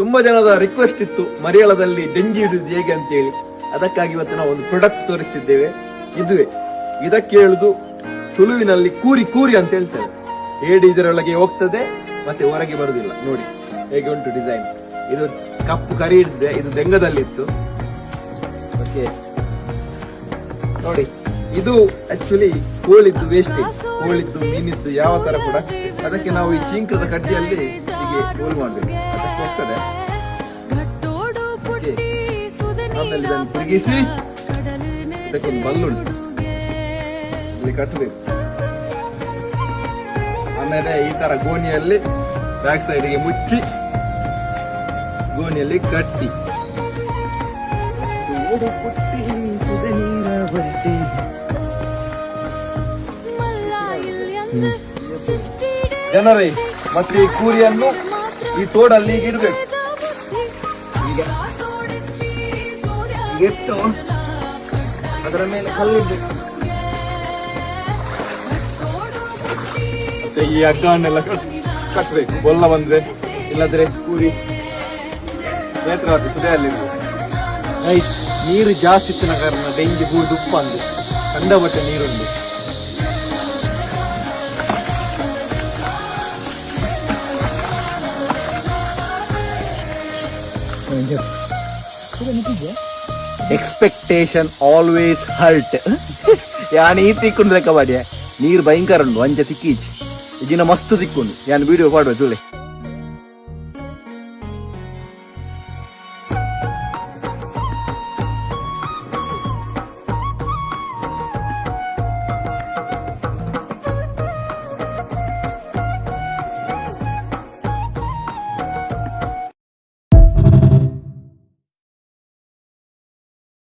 ತುಂಬಾ ಜನದ ರಿಕ್ವೆಸ್ಟ್ ಇತ್ತು, ಮರಿಯಾಳದಲ್ಲಿ ಡೆಂಜಿ ಹಿಡಿದು ಹೇಗೆ ಅಂತ ಹೇಳಿ ಅದಕ್ಕಾಗಿ ಇವತ್ತು ನಾವು ಒಂದು ಪ್ರಾಡಕ್ಟ್ ತೋರಿಸ್ತಿದ್ದೇವೆ. ಇದುವೇ. ಇದಕ್ಕೆ ಹೇಳುದು, ತುಳುವಿನಲ್ಲಿ ಕೂರಿ ಕೂರಿ ಅಂತ ಹೇಳ್ತಾರೆ. ಏಡಿ ಇದರೊಳಗೆ ಹೋಗ್ತದೆ, ಮತ್ತೆ ಹೊರಗೆ ಬರುದಿಲ್ಲ ನೋಡಿ, ಹೇಗೆ ಉಂಟು ಡಿಸೈನ್ ಇದು ಕಪ್ಪು ಕರಿ ಇದ್ದೆ ಇದು ದೆಂಗದಲ್ಲಿತ್ತು ನೋಡಿ, ಇದು ಆಕ್ಚುಲಿ ಕೋಳಿದ್ದು ವೇಸ್ಟ್ ಕೋಳಿದ್ದು ಮೀನಿದ್ದು ಯಾವ ತರ ಕೂಡ ಅದಕ್ಕೆ ನಾವು ಈ ಚಿಂಕದ ಕಡ್ಡಿಯಲ್ಲಿ ಹೀಗೆ ಕೋಲ್ ಮಾಡಬೇಕು. ಆಮೇಲೆ ಇದನ್ನು ತಿರುಗಿಸಿ. ಇದಕ್ಕೊಂದು ಬಲ್ಲುಂಟು. ಇಲ್ಲಿ ಕಟ್ಟಬೇಕು ಆಮೇಲೆ ಈ ತರ ಗೋಣಿಯಲ್ಲಿ ಬ್ಯಾಕ್ ಸೈಡ್ಗೆ ಮುಚ್ಚಿ ಗೋಣಿಯಲ್ಲಿ ಕಟ್ಟಿ. ಜನರೇ ಮತ್ತೆ ಈ ಕೂರಿಯನ್ನು ಈ ತೋಡಲ್ಲಿ ಈಗ ಇಡ್ಬೇಕು ಈಗ ಈಗ ಇಟ್ಟು ಅದರ ಮೇಲೆ ಕಲ್ಲಿಡ್ಬೇಕು. ಮತ್ತೆ ಈ ಅಗ್ಗವನ್ನೆಲ್ಲ ಕಟ್- ಕಟ್ಬೇಕು. ಬೊಲ್ಲ ಬಂದ್ರೆ ಇಲ್ಲದ್ರೆ ಕೂರಿ ನೇತ್ರಾವತಿ ಸುದೆಯಲ್ಲಿ ನೈಸ್ ನೀರು ಜಾಸ್ತಿ ಇತ್ತಿನ ಕಾರಣ ಡೆಂಗಿ ಬೂದು, ಉಪ್ಪು ಅಂದು. ಕಂಡಬಟ್ಟೆ ನೀರುಂಡು ಎಕ್ಸ್ಪೆಕ್ಟೇಷನ್ ಆಲ್ವೇಸ್ ಹರ್ಟ್ ಯಾನ್ ಈ ತಿಕ್ಕೊಂಡು ಲೆಕ್ಕ ಮಾಡಿ. ನೀರು ಭಯಂಕರ ಉಂಡು ಅಂಚ ತಿಕ್ಕೀಚಿ. ಈಗಿನ ಮಸ್ತ್ ತಿಕ್ಕೊಂಡು. ಯಾನ್ ವಿಡಿಯೋ ಪಾಡುವ ಜೂಳೆ